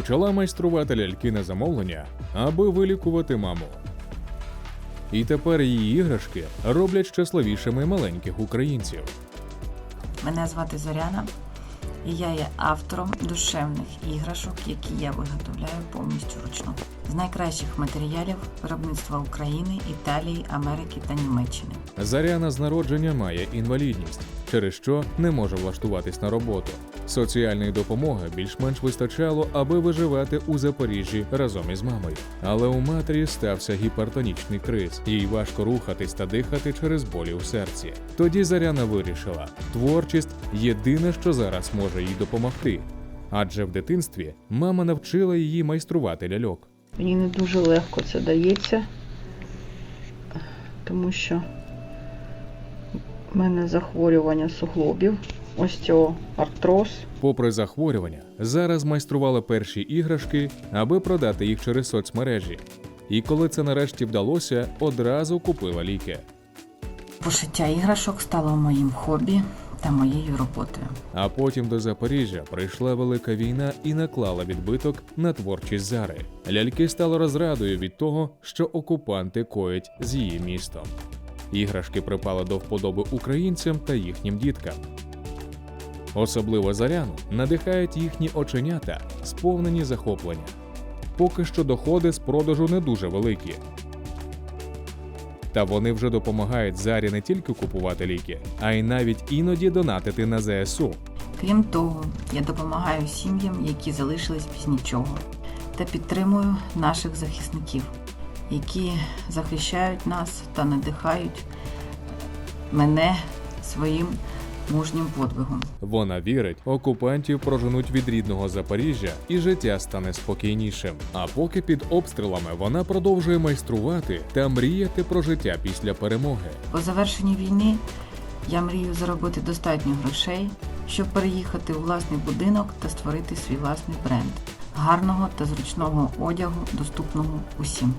Почала майструвати ляльки на замовлення, аби вилікувати маму. І тепер її іграшки роблять щасливішими маленьких українців. Мене звати Зоряна, і я є автором душевних іграшок, які я виготовляю повністю ручну. З найкращих матеріалів виробництва України, Італії, Америки та Німеччини. Заряна з народження має інвалідність, через що не може влаштуватись на роботу. Соціальної допомоги більш-менш вистачало, аби виживати у Запоріжжі разом із мамою. Але у матері стався гіпертонічний криз. Їй важко рухатись та дихати через болі у серці. Тоді Заряна вирішила: творчість єдине, що зараз може їй допомогти. Адже в дитинстві мама навчила її майструвати ляльок. Мені не дуже легко це дається, тому що в мене захворювання суглобів, остеоартроз. Попри захворювання, зараз майструвала перші іграшки, аби продати їх через соцмережі. І коли це нарешті вдалося, одразу купила ліки. Пошиття іграшок стало моїм хобі та моєю роботою. А потім до Запоріжжя прийшла велика війна і наклала відбиток на творчість Зари. Ляльки стали розрадою від того, що окупанти коять з її містом. Іграшки припали до вподоби українцям та їхнім діткам. Особливо заряну надихають їхні оченята, сповнені захоплення. Поки що доходи з продажу не дуже великі. Та вони вже допомагають зарі не тільки купувати ліки, а й навіть іноді донатити на ЗСУ. Крім того, я допомагаю сім'ям, які залишились без нічого, та підтримую наших захисників, які захищають нас та надихають мене своїм мужнім подвигом. Вона вірить, окупантів проженуть від рідного Запоріжжя і життя стане спокійнішим. А поки під обстрілами вона продовжує майструвати та мріяти про життя після перемоги. По завершенні війни я мрію заробити достатньо грошей, щоб переїхати у власний будинок та створити свій власний бренд гарного та зручного одягу, доступного усім.